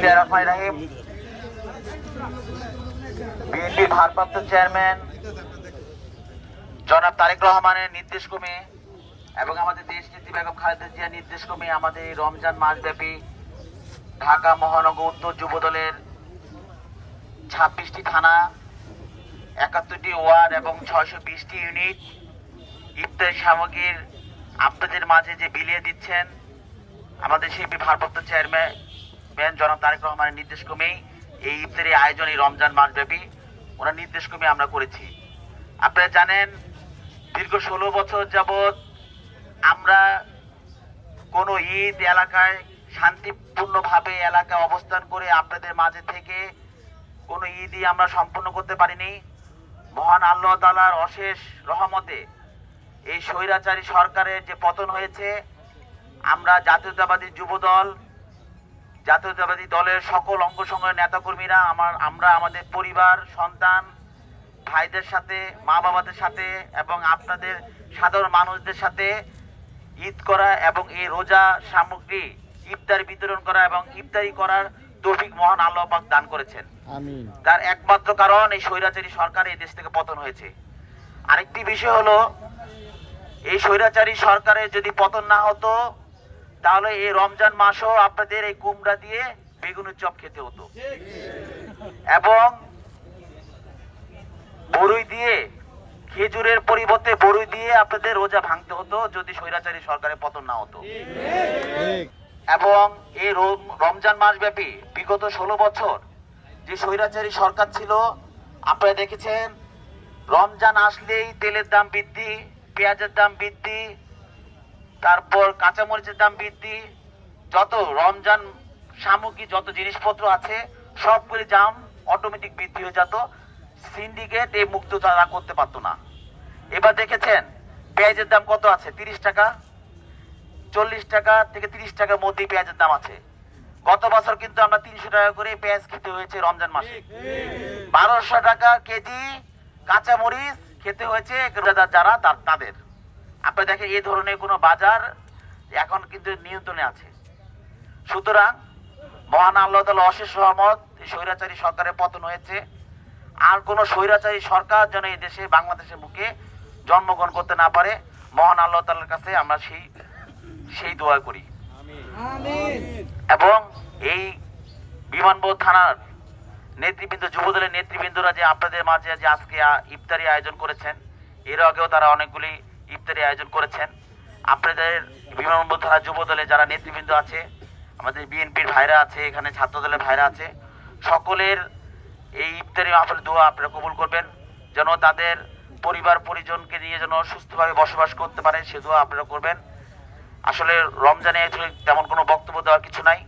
বিসমিল্লাহির রহমানির রহিম বিএনপির ভারপ্রাপ্ত চেয়ারম্যান জনাব তারেক রহমানের নির্দেশ ক্রমে এবং আমাদের দেশ নেত্রী বেগম খালেদা জিয়ার নির্দেশ ক্রমে আমাদের রমজান মাসব্যাপী ঢাকা মহানগর উত্তর যুব দলের ছাব্বিশটি থানা, একাত্তরটি ওয়ার্ড এবং ছয়শো বিশটি ইউনিট ইফতারি সামগ্রীর আপনাদের মাঝে যে বিলিয়ে দিচ্ছেন আমাদের শিল্পী ভারপ্রাপ্ত চেয়ারম্যান ম্যান জনাব তারেক রহমানের নির্দেশ ক্রমেই এই ইফতারি আয়োজন এই রমজান মাসব্যাপী। ওনার নির্দেশ ক্রমে আমরা করেছি। আপনারা জানেন, দীর্ঘ ষোলো বছর যাবৎ আমরা কোনো ঈদ এলাকায় শান্তিপূর্ণভাবে এলাকায় অবস্থান করে আপনাদের মাঝে থেকে কোনো ঈদই আমরা সম্পূর্ণ করতে পারিনি। মহান আল্লাহ তালার অশেষ রহমতে এই স্বৈরাচারী সরকারের যে পতন হয়েছে, আমরা জাতীয়তাবাদী যুব দল জাতীয়তাবাদী দলের সকল অঙ্গ সংগঠনের নেতাকর্মীরা আমার আমরা আমাদের পরিবার সন্তান ভাইদের সাথে মা বাবাদের সাথে এবং আপনাদের সাধারণ মানুষদের সাথে ঈদ করা এবং এই রোজা সামগ্রী ইফতার বিতরণ করা এবং ইফতারি করার তৌফিক মহান আল্লাহ পাক দান করেছেন। আমিন। তার একমাত্র কারণ এই স্বৈরাচারী সরকার এই দেশ থেকে পতন হয়েছে। আরেকটি বিষয় হলো এই স্বৈরাচারী সরকারের যদি পতন না হতো তাহলে এই রমজান মাসও আপনাদের এই কুমড়া দিয়ে বেগুনের চপ খেতে হতো। এবং বড়ই দিয়ে, খেজুরের পরিবর্তে বড়ই দিয়ে আপনাদের রোজা ভাঙতে হতো, যদি স্বৈরাচারী সরকারের পতন না হতো। এবং এই রমজান মাস ব্যাপী বিগত ষোলো বছর যে স্বৈরাচারী সরকার ছিল, আপনারা দেখেছেন, রমজান আসলেই তেলের দাম বৃদ্ধি, পেঁয়াজের দাম বৃদ্ধি তারপর কাঁচামরিচের দাম বৃদ্ধি, যত রমজান সামগ্রী, যত জিনিসপত্র আছে, সবগুলি দাম অটোমেটিক বৃদ্ধি হয়ে যেত। সিন্ডিকেট এই মুক্ত তারা করতে পারতো না। এবার দেখেছেন, পেঁয়াজের দাম কত আছে? তিরিশ টাকা, চল্লিশ টাকা থেকে তিরিশ টাকার মধ্যেই পেঁয়াজের দাম আছে। গত বছর কিন্তু আমরা তিনশো টাকা করে পেঁয়াজ খেতে হয়েছে রমজান মাসে। বারোশো টাকা কেজি কাঁচামরিচ খেতে হয়েছে যারা তাদের। আপনি দেখেন এই ধরনের কোনো বাজার এখন কিন্তু নিয়ন্ত্রণে আছে। সুতরাং মহান আল্লাহ তালা অশেষ সহমত স্বৈরাচারী সরকারের পতন হয়েছে। আর কোনো স্বৈরাচারী সরকার যেন এই দেশে বাংলাদেশের বুকে জন্মগ্রহণ করতে না পারে মহান আল্লাহ তালার কাছে আমরা সেই সেই দোয়া করি। এবং এই বিমানবন্দর থানার নেতৃবৃন্দ যুবদলের নেতৃবৃন্দরা যে আপনাদের মাঝে যে আজকে ইফতারি আয়োজন করেছেন এর আগেও তারা অনেকগুলি ইফতারি আয়োজন করেছেন। আপনাদের বিমানবন্দর থানা যুবদলে যারা নেতৃবৃন্দ আছে, আমাদের বিএনপির ভাইরা আছে, এখানে ছাত্রদলের ভাইরা আছে, সকলের এই ইফতারি মাহফিল দোয়া আপনারা কবুল করবেন, যেন তাদের পরিবার, পরিজনকে নিয়ে যেন সুস্থভাবে বসবাস করতে পারে, সে দোয়া আপনারা করবেন। আসলে রমজানে আসলে তেমন কোনো বক্তব্য দেওয়ার কিছু নাই।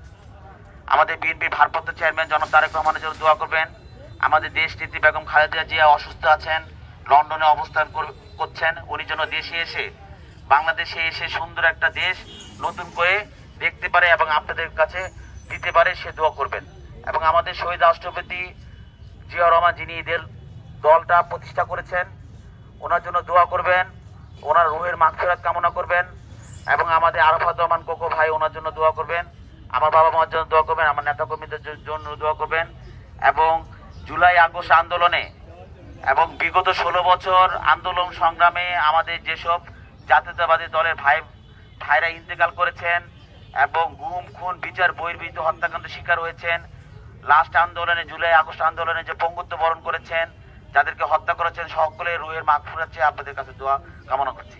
আমাদের বিএনপির ভারপ্রাপ্ত চেয়ারম্যান জনাব তারেক রহমানের জন্য দোয়া করবেন। আমাদের দেশ নেত্রী বেগম খালেদা জিয়া অসুস্থ আছেন, লন্ডনে অবস্থান কর- করছেন, উনি যেন দেশে এসে, বাংলাদেশে এসে সুন্দর একটা দেশ নতুন করে দেখতে পারে এবং আপনাদের কাছে দিতে পারে, সে দোয়া করবেন। এবং আমাদের শহীদ রাষ্ট্রপতি জিয়া রহমান যিনি এদের দলটা প্রতিষ্ঠা করেছেন, ওনার জন্য দোয়া করবেন, ওনার রুহের মাগফিরাত কামনা করবেন, এবং আমাদের আরফাত রহমান কোকো ভাই ওনার জন্য দোয়া করবেন, আমার বাবা মার জন্য দোয়া করবেন, আমার নেতা কর্মীদের জন্য দোয়া করবেন, এবং জুলাই আগস্ট আন্দোলনে এবং বিগত ষোলো বছর আন্দোলন সংগ্রামে আমাদের যেসব জাতীয়তাবাদী দলের ভাই ভাইরা ইন্তেকাল করেছেন এবং গুম, খুন, বিচার, বহির্ভূত হত্যাকাণ্ড শিকার হয়েছেন লাস্ট আন্দোলনে, জুলাই, আগস্ট আন্দোলনে যে পঙ্গুত্ব বরণ করেছেন, যাদেরকে হত্যা করেছেন, সকলের রুহের মাগ ফুরাচ্ছে। আপনাদের কাছে দোয়া কামনা করছি।